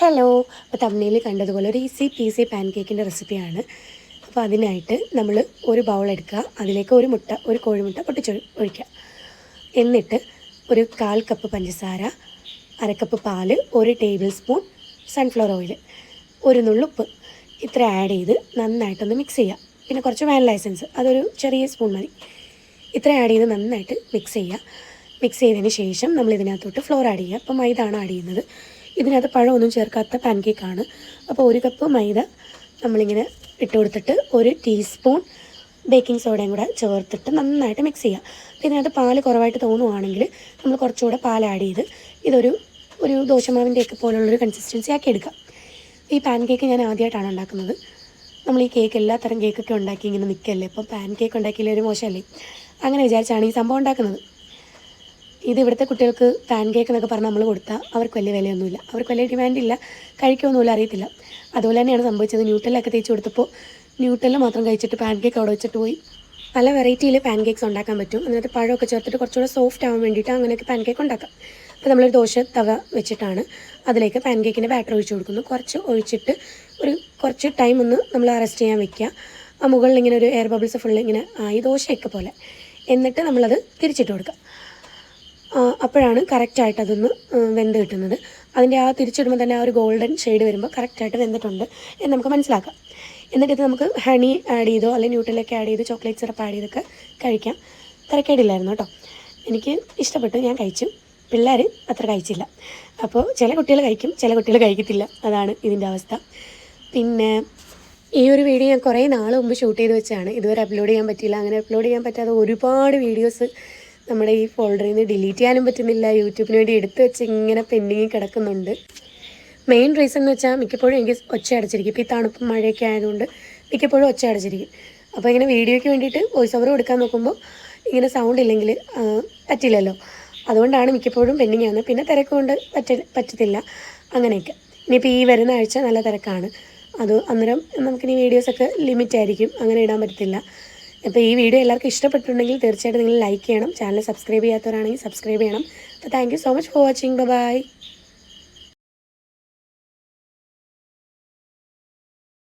Hello അപ്പോൾ തമ്മിൽ കണ്ടതുപോലെ ഒരു ഈസി പീസി പാൻ കേക്കിന്റെ റെസിപ്പിയാണ് അപ്പോൾ അതിനായിട്ട് നമ്മൾ ഒരു ബൗൾ എടുക്കുക. അതിലേക്ക് ഒരു മുട്ട ഒരു കോഴിമുട്ട പൊട്ടിച്ചൊ ഒഴിക്കുക. എന്നിട്ട് ഒരു കാൽ കപ്പ് പഞ്ചസാര അരക്കപ്പ് പാൽ ഒരു ടേബിൾ സ്പൂൺ സൺഫ്ലവർ ഓയിൽ ഒരു നുള്ളുപ്പ് ഇത്ര ആഡ് ചെയ്ത് നന്നായിട്ടൊന്ന് മിക്സ് ചെയ്യുക. പിന്നെ കുറച്ച് വാനില എസൻസ് അതൊരു ചെറിയ സ്പൂൺ മതി. ഇത്ര ആഡ് ചെയ്ത് നന്നായിട്ട് മിക്സ് ചെയ്യുക. മിക്സ് ചെയ്തതിന് ശേഷം നമ്മൾ ഇതിനകത്തോട്ട് ഫ്ലോർ ആഡ് ചെയ്യുക. അപ്പോൾ മൈദാണ് ആഡ് ചെയ്യുന്നത്. ഇതിനകത്ത് പഴമൊന്നും ചേർക്കാത്ത പാൻ കേക്കാണ് അപ്പോൾ ഒരു കപ്പ് മൈദ നമ്മളിങ്ങനെ ഇട്ട് കൊടുത്തിട്ട് ഒരു ടീസ്പൂൺ ബേക്കിംഗ് സോഡയും കൂടെ ചേർത്തിട്ട് നന്നായിട്ട് മിക്സ് ചെയ്യുക അപ്പോൾ ഇതിനകത്ത് പാൽ കുറവായിട്ട് തോന്നുവാണെങ്കിൽ നമ്മൾ കുറച്ചുകൂടെ പാൽ ആഡ് ചെയ്ത് ഇതൊരു ഒരു ദോശമാവിന്റെയൊക്കെ പോലുള്ളൊരു കൺസിസ്റ്റൻസി ആക്കി എടുക്കാം. ഈ പാൻ കേക്ക് ഞാൻ ആദ്യമായിട്ടാണ് ഉണ്ടാക്കുന്നത്. നമ്മൾ ഈ കേക്ക് എല്ലാ തരം കേക്കൊക്കെ ഉണ്ടാക്കി ഇങ്ങനെ നിൽക്കല്ലേ അപ്പോൾ പാൻ കേക്ക് ഉണ്ടാക്കിയില്ലേ ഒരു മോശമല്ലേ? അങ്ങനെ വിചാരിച്ചാണ് ഈ സംഭവം ഉണ്ടാക്കുന്നത്. ഇത് ഇവിടുത്തെ കുട്ടികൾക്ക് പാൻ കേക്ക് എന്നൊക്കെ പറഞ്ഞ് നമ്മൾ കൊടുത്താൽ അവർക്ക് വലിയ വിലയൊന്നുമില്ല. അവർക്ക് വലിയ ഡിമാൻഡ് ഇല്ല. കഴിക്കുമെന്നില്ല അറിയത്തില്ല. അതുപോലെ തന്നെയാണ് സംഭവിച്ചത്. ന്യൂട്ടലൊക്കെ തേച്ച് കൊടുത്തപ്പോൾ ന്യൂട്ടൽ മാത്രം കഴിച്ചിട്ട് പാൻ കേക്ക് അവിടെ വെച്ചിട്ട് പോയി. പല വെറൈറ്റിയിൽ പാൻ കേക്ക്സ് ഉണ്ടാക്കാൻ പറ്റും. അതിനകത്ത് പഴമൊക്കെ ചേർത്തിട്ട് കുറച്ചുകൂടെ സോഫ്റ്റ് ആവാൻ വേണ്ടിയിട്ട് അങ്ങനെയൊക്കെ പാൻ കേക്ക് ഉണ്ടാക്കാം. അപ്പോൾ നമ്മളൊരു ദോശ തവ വെച്ചിട്ടാണ് അതിലേക്ക് പാൻ കേക്കിന്റെ ബാറ്റർ ഒഴിച്ച് കൊടുക്കുന്നു കുറച്ച് ഒഴിച്ചിട്ട് ഒരു കുറച്ച് ടൈം ഒന്ന് നമ്മൾ അറസ്റ്റ് ചെയ്യാൻ വെക്കുക. ആ മുകളിൽ ഇങ്ങനെ ഒരു എയർ ബബിൾസ് ഫുൾ ഇങ്ങനെ ആയി ദോശയൊക്കെ പോലെ. എന്നിട്ട് നമ്മളത് തിരിച്ചിട്ട് കൊടുക്കുക. അപ്പോഴാണ് കറക്റ്റായിട്ട് അതൊന്ന് വെന്ത് കിട്ടുന്നത്. അതിന്റെ ആ തിരിച്ചിടുമ്പോൾ തന്നെ ആ ഒരു ഗോൾഡൻ ഷെയ്ഡ് വരുമ്പോൾ കറക്റ്റായിട്ട് വെന്തിട്ടുണ്ട് എന്ന് നമുക്ക് മനസ്സിലാക്കാം. എന്നിട്ട് ഇത് നമുക്ക് ഹണി ആഡ് ചെയ്തോ അല്ലെങ്കിൽ ന്യൂട്രലൊക്കെ ആഡ് ചെയ്ത് ചോക്ലേറ്റ് സിറപ്പ് ആഡ് ചെയ്തൊക്കെ കഴിക്കാം. തിരക്കേടില്ലായിരുന്നു കേട്ടോ. എനിക്ക് ഇഷ്ടപ്പെട്ടു ഞാൻ കഴിച്ചു. പിള്ളേർ അത്ര കഴിച്ചില്ല. അപ്പോൾ ചില കുട്ടികൾ കഴിക്കും ചില കുട്ടികൾ കഴിക്കത്തില്ല. അതാണ് ഇതിന്റെ അവസ്ഥ. പിന്നെ ഈ ഒരു വീഡിയോ ഞാൻ കുറേ നാൾ മുമ്പ് ഷൂട്ട് ചെയ്ത് വെച്ചാണ് ഇതുവരെ അപ്ലോഡ് ചെയ്യാൻ പറ്റിയില്ല. അങ്ങനെ അപ്ലോഡ് ചെയ്യാൻ പറ്റാതെ ഒരുപാട് വീഡിയോസ് നമ്മുടെ ഈ ഫോൾഡറിൽ നിന്ന് ഡിലീറ്റ് ചെയ്യാനും പറ്റുന്നില്ല. യൂട്യൂബിന് വേണ്ടി എടുത്ത് വെച്ച് ഇങ്ങനെ പെൻഡിങ്ങിൽ കിടക്കുന്നുണ്ട്. മെയിൻ റീസൺ എന്ന് വെച്ചാൽ മിക്കപ്പോഴും എനിക്ക് ഒച്ച അടച്ചിരിക്കും. ഇപ്പോൾ ഈ തണുപ്പും മഴയൊക്കെ ആയതുകൊണ്ട് മിക്കപ്പോഴും ഒച്ച അടച്ചിരിക്കും. അപ്പോൾ ഇങ്ങനെ വീഡിയോയ്ക്ക് വേണ്ടിയിട്ട് വോയിസ് ഓവർ കൊടുക്കാൻ നോക്കുമ്പോൾ ഇങ്ങനെ സൗണ്ട് ഇല്ലെങ്കിൽ പറ്റില്ലല്ലോ. അതുകൊണ്ടാണ് മിക്കപ്പോഴും പെൻഡിങ് ആവുന്നത്. പിന്നെ തിരക്ക് കൊണ്ട് പറ്റ പറ്റത്തില്ല. അങ്ങനെയൊക്കെ. ഇനിയിപ്പോൾ ഈ വരുന്ന ആഴ്ച നല്ല തിരക്കാണ്. അത് അന്നേരം നമുക്കിനി വീഡിയോസൊക്കെ ലിമിറ്റ് ആയിരിക്കും. അങ്ങനെ ഇടാൻ പറ്റത്തില്ല. അപ്പോൾ ഈ വീഡിയോ എല്ലാവർക്കും ഇഷ്ടപ്പെട്ടിട്ടുണ്ടെങ്കിൽ തീർച്ചയായിട്ടും നിങ്ങൾ ലൈക്ക് ചെയ്യണം. ചാനൽ സബ്സ്ക്രൈബ് ചെയ്യാത്തവരാണെങ്കിൽ സബ്സ്ക്രൈബ് ചെയ്യണം. അപ്പോൾ thank so much for watching bye